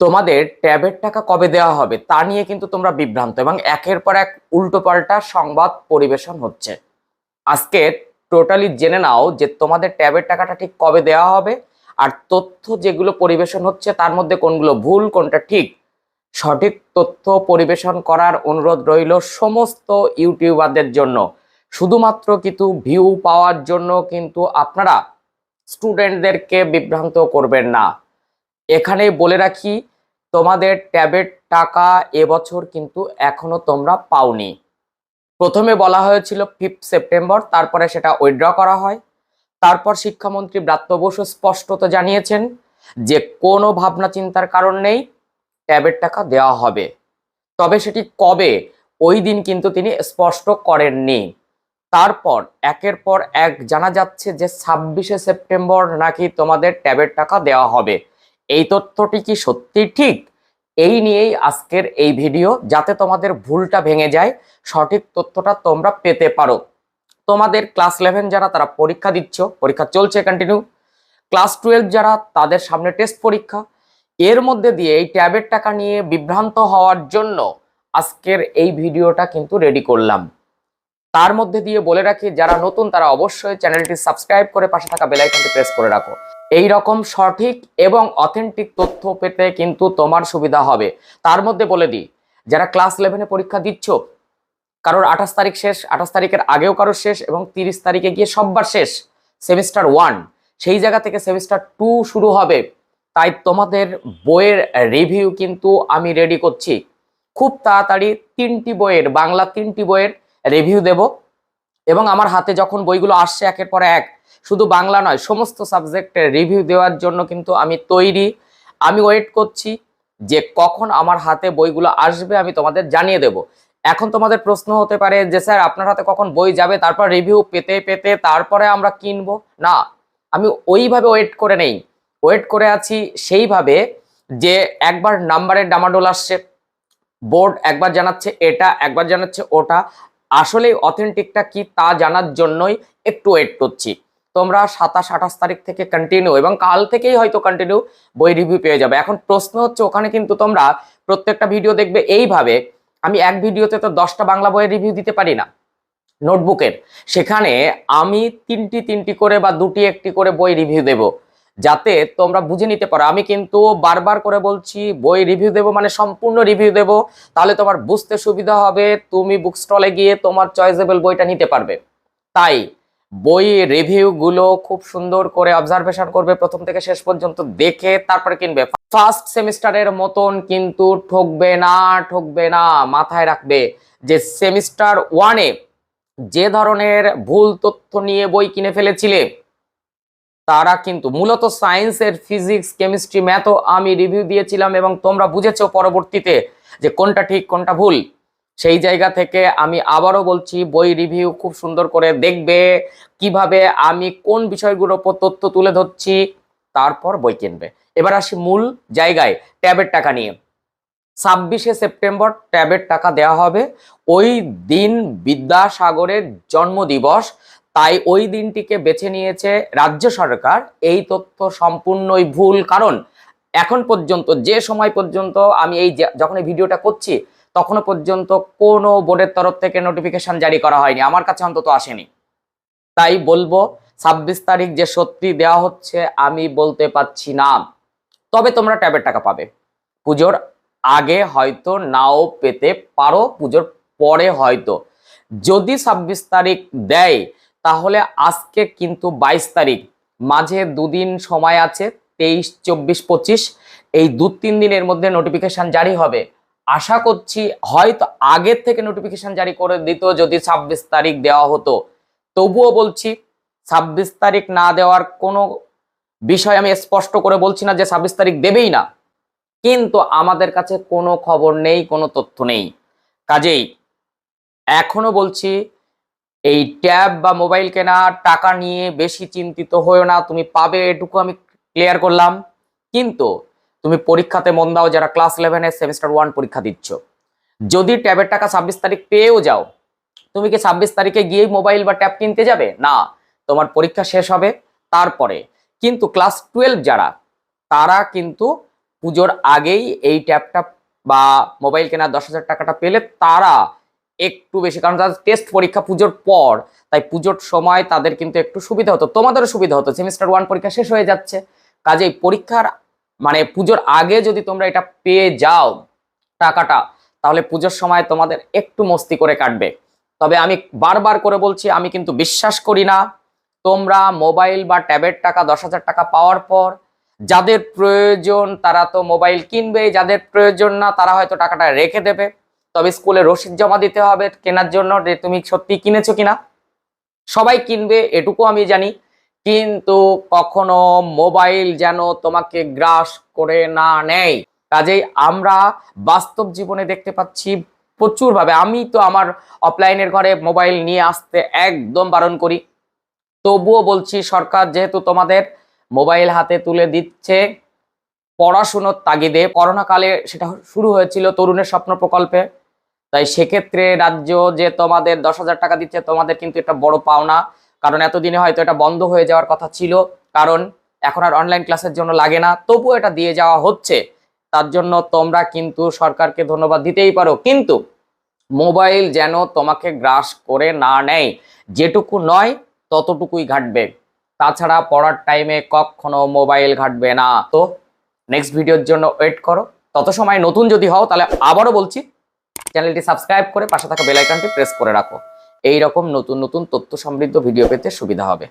তোমাদের ট্যাবের টাকা কবে দেওয়া হবে তা নিয়ে কিন্তু তোমরা বিভ্রান্ত এবং একের পর এক উল্টোপাল্টা সংবাদ পরিবেশন হচ্ছে। আজকে টোটালি জেনে নাও যে তোমাদের ট্যাবের টাকাটা ঠিক কবে দেওয়া হবে আর তথ্য যেগুলো পরিবেশন হচ্ছে তার মধ্যে কোনগুলো ভুল, কোনটা ঠিক। সঠিক তথ্য পরিবেশন করার অনুরোধ রইল সমস্ত ইউটিউবারদের জন্য। শুধুমাত্র কিন্তু ভিউ পাওয়ার জন্য কিন্তু আপনারা স্টুডেন্টদেরকে বিভ্রান্ত করবেন না। এখানেই বলে রাখি, তোমাদের ট্যাবের টাকা এবছর কিন্তু এখনও তোমরা পাওনি। প্রথমে বলা হয়েছিল ফিফথ সেপ্টেম্বর তারপরে সেটা উইথড্র করা হয়। তারপর শিক্ষামন্ত্রী ব্রাত্য বসু স্পষ্টত জানিয়েছেন যে কোনো ভাবনা চিন্তার কারণ নেই, ট্যাবের টাকা দেওয়া হবে। তবে সেটি কবে? ওই দিন কিন্তু তিনি স্পষ্ট করেননি। তারপর একের পর এক জানা যাচ্ছে যে ছাব্বিশে সেপ্টেম্বর নাকি তোমাদের ট্যাবের টাকা দেওয়া হবে। এই তথ্যটি কি সত্যি ঠিক? এই নিয়েই আজকের এই ভিডিও, যাতে তোমাদের ভুলটা ভেঙে যায়। সঠিক তথ্যটা তোমরা পেতে পারো। তোমাদের ক্লাস ইলেভেন যারা, তারা পরীক্ষা দিচ্ছ, পরীক্ষা চলছে কন্টিনিউ ক্লাস টুয়েলভ যারা, তাদের সামনে টেস্ট পরীক্ষা। এর মধ্যে দিয়ে এই ট্যাবের টাকা নিয়ে বিভ্রান্ত হওয়ার জন্য আজকের এই ভিডিওটা কিন্তু রেডি করলাম। তার মধ্যে দিয়ে বলে রাখি, যারা নতুন তারা অবশ্যই চ্যানেলটি সাবস্ক্রাইব করে পাশে থাকা বেলাইকনটি প্রেস করে রাখো। এই রকম সঠিক এবং অথেন্টিক তথ্য পেতে কিন্তু তোমার সুবিধা হবে। তার মধ্যে বলে দিই, যারা ক্লাস ইলেভেনে পরীক্ষা দিচ্ছ, কারোর আঠাশ তারিখ শেষ, আঠাশ তারিখের আগেও কারোর শেষ এবং তিরিশ তারিখে গিয়ে সববার শেষ, সেমিস্টার ওয়ান, সেই জায়গা থেকে সেমিস্টার টু শুরু হবে। তাই তোমাদের বইয়ের রিভিউ কিন্তু আমি রেডি করছি। খুব তাড়াতাড়ি তিনটি বইয়ের, বাংলা তিনটি বইয়ের রিভিউ দেব। এবং আমার হাতে যখন বইগুলো আসছে একের পর এক, শুধু বাংলা নয়, সমস্ত সাবজেক্টের রিভিউ দেওয়ার জন্য কিন্তু আমি তৈরি। আমি ওয়েট করছি যে কখন আমার হাতে বইগুলো আসবে, আমি তোমাদের জানিয়ে দেব। এখন তোমাদের প্রশ্ন হতে পারে যে, স্যার, আপনার হাতে কখন বই যাবে? তারপর রিভিউ পেতে পেতে তারপরে আমরা কিনবো? না, আমি ওইভাবে ওয়েট করে নেই। ওয়েট করে আছি সেইভাবে যে একবার নাম্বারের ডামাডোল আসছে। বোর্ড একবার জানাচ্ছে এটা, একবার জানাচ্ছে ওটা। আসলে অথেন্টিকটা কি তা জানার জন্যই একটু ওয়েট করছি। তোমরা সাতাশ, আঠাশ তারিখ থেকে কন্টিনিউ এবং কাল থেকেই হয়তো কন্টিনিউ বই রিভিউ পেয়ে যাবে। এখন প্রশ্ন হচ্ছে, ওখানে কিন্তু তোমরা প্রত্যেকটা ভিডিও দেখবে এইভাবে। আমি এক ভিডিওতে তো দশটা বাংলা বইয়ের রিভিউ দিতে পারি না নোটবুকের সেখানে আমি তিনটি তিনটি করে বা দুটি, একটি করে বই রিভিউ দেব। যাতে তোমরা বুঝে নিতে পারো। আমি কিন্তু বারবার করে বলছি, বই রিভিউ দেব মানে সম্পূর্ণ রিভিউ দেব, তাহলে তোমার বুঝতে সুবিধা হবে, তুমি বুক স্টলে গিয়ে তোমার চয়েসেবল বইটা নিতে পারবে। তাই বই রিভিউগুলো খুব সুন্দর করে অবজারভেশন করবে প্রথম থেকে শেষ পর্যন্ত, দেখে তারপরে কিনবে। ফার্স্ট সেমিস্টারের মতন কিন্তু ঠকবে না ঠকবে না, মাথায় রাখবে যে সেমিস্টার ওয়ানে যে ধরনের ভুল তথ্য নিয়ে বই কিনে ফেলেছিলে তারা কিন্তু মূলত সায়েন্সের, ফিজিক্স, কেমিস্ট্রি, ম্যাথও আমি রিভিউ দিয়েছিলাম এবং তোমরা বুঝেছ পরবর্তীতে যে কোনটা ঠিক, কোনটা ভুল। সেই জায়গা থেকে আমি আবারও বলছি, বই রিভিউ খুব সুন্দর করে দেখবে কীভাবে আমি কোন বিষয়গুলোর উপর তথ্য তুলে ধরছি, তারপর বই কিনবে। এবার আসি মূল জায়গায়, ট্যাবের টাকা নিয়ে। ছাব্বিশে সেপ্টেম্বর ট্যাবের টাকা দেওয়া হবে। ওই দিন বিদ্যাসাগরের জন্মদিবস তাই ওই দিনটিকে বেছে নিয়েছে রাজ্য সরকার। এই তথ্য সম্পূর্ণই ভুল, কারণ এখন পর্যন্ত, যে সময় পর্যন্ত আমি এই যখন এই ভিডিওটা করছি, তখনও পর্যন্ত কোনো বোর্ডের তরফ থেকে নোটিফিকেশন জারি করা হয়নি। আমার কাছে অন্তত আসেনি। তাই বলব, ছাব্বিশ তারিখ যে সত্যি দেওয়া হচ্ছে, আমি বলতে পারছি না। তবে তোমরা ট্যাবের টাকা পাবে। পুজোর আগে হয়তো নাও পেতে পারো, পুজোর পরে হয়তো। যদি ছাব্বিশ তারিখ দেয় তাহলে আজকে কিন্তু বাইশ তারিখ। মাঝে দুদিন সময় আছে, তেইশ, চব্বিশ, পঁচিশ। এই দু, তিন দিনের মধ্যে নোটিফিকেশন জারি হবে। আশা করছি হয়তো আগের থেকে নোটিফিকেশন জারি করে দিত যদি ছাব্বিশ তারিখ দেওয়া হতো। তবুও বলছি, ছাব্বিশ তারিখ না দেওয়ার কোনো বিষয় আমি স্পষ্ট করে বলছি না যে ছাব্বিশ তারিখ দেবেই না। কিন্তু আমাদের কাছে কোনো খবর নেই, কোনো তথ্য নেই। কাজেই এখনও বলছি এই ট্যাব বা মোবাইল কেনা টাকা নিয়ে বেশি চিন্তিত হয়েও না, তুমি পাবে, এটুকু আমি ক্লিয়ার করলাম। কিন্তু তুমি পরীক্ষাতে মন দাও যারা ক্লাস ইলেভেনের সেমিস্টার ওয়ান পরীক্ষা দিচ্ছ। যদি ট্যাবের টাকা ছাব্বিশ তারিখ পেয়েও যাও, তুমি কি ছাব্বিশ তারিখে গিয়ে মোবাইল বা ট্যাব কিনতে যাবে? না, তোমার পরীক্ষা শেষ হবে তারপরে। কিন্তু ক্লাস টুয়েলভ যারা, তারা কিন্তু পুজোর আগেই এই ট্যাবটা বা মোবাইল কেনার দশ হাজার টাকাটা পেলে তারা একটু বেশি, কারণ তাদের টেস্ট পরীক্ষা পুজোর পর, তাই পুজোর সময় তাদের কিন্তু একটু সুবিধা হতো। তোমাদেরও সুবিধা হতো সেমিস্টার ওয়ান পরীক্ষা শেষ হয়ে যাচ্ছে। কাজেই পরীক্ষার মানে পুজোর আগে যদি তোমরা এটা পেয়ে যাও টাকাটা, তাহলে পুজোর সময় তোমাদের একটু মস্তি করে কাটবে। তবে আমি বারবার করে বলছি, আমি কিন্তু বিশ্বাস করি না। তোমরা মোবাইল বা ট্যাবের টাকা, দশ হাজার টাকা পাওয়ার পর, যাদের প্রয়োজন তারা তো মোবাইল কিনবে যাদের প্রয়োজন না তারা হয়তো টাকাটা রেখে দেবে। তবে স্কুলে রসিদ জমা দিতে হবে কেনার জন্য যে তুমি সত্যি কিনেছো কিনা। সবাই কিনবে, এটুকু আমি জানি। কিন্তু কখনো মোবাইল যেন তোমাকে গ্রাস করে না নেয়। কাজেই আমরা বাস্তব জীবনে দেখতে পাচ্ছি প্রচুরভাবে। আমি তো আমার অফলাইনের ঘরে মোবাইল নিয়ে আসতে একদম বারণ করি। তবুও বলছি, সরকার যেহেতু তোমাদের মোবাইল হাতে তুলে দিচ্ছে, পড়াশুনোর তাগিদে, করোনাকালে সেটা শুরু হয়েছিল তরুণের স্বপ্ন প্রকল্পে। তাই সেক্ষেত্রে রাজ্য যে তোমাদের দশ হাজার টাকা দিচ্ছে, তোমাদের কিন্তু এটা বড় পাওনা। কারণ এতদিনে হয়তো এটা বন্ধ হয়ে যাওয়ার কথা ছিল। কারণ এখন আর অনলাইন ক্লাসের জন্য লাগে না। তবুও এটা দিয়ে যাওয়া হচ্ছে। তার জন্য তোমরা কিন্তু সরকারকে ধন্যবাদ দিতেই পারো। কিন্তু মোবাইল যেন তোমাকে গ্রাস করে না নেয়। যেটুকু নয়, ততটুকুই ঘাটবে। তাছাড়া পড়ার টাইমে কখনো মোবাইল ঘাটবে না। তো নেক্সট ভিডিওর জন্য ওয়েট করো। তত সময় নতুন যদি হও, তাহলে আবারও বলছি চ্যানেলটি সাবস্ক্রাইব করে পাশে থাকা বেল আইকনটি প্রেস করে রাখো। এই রকম নতুন নতুন তথ্য সমৃদ্ধ ভিডিও পেতে সুবিধা হবে।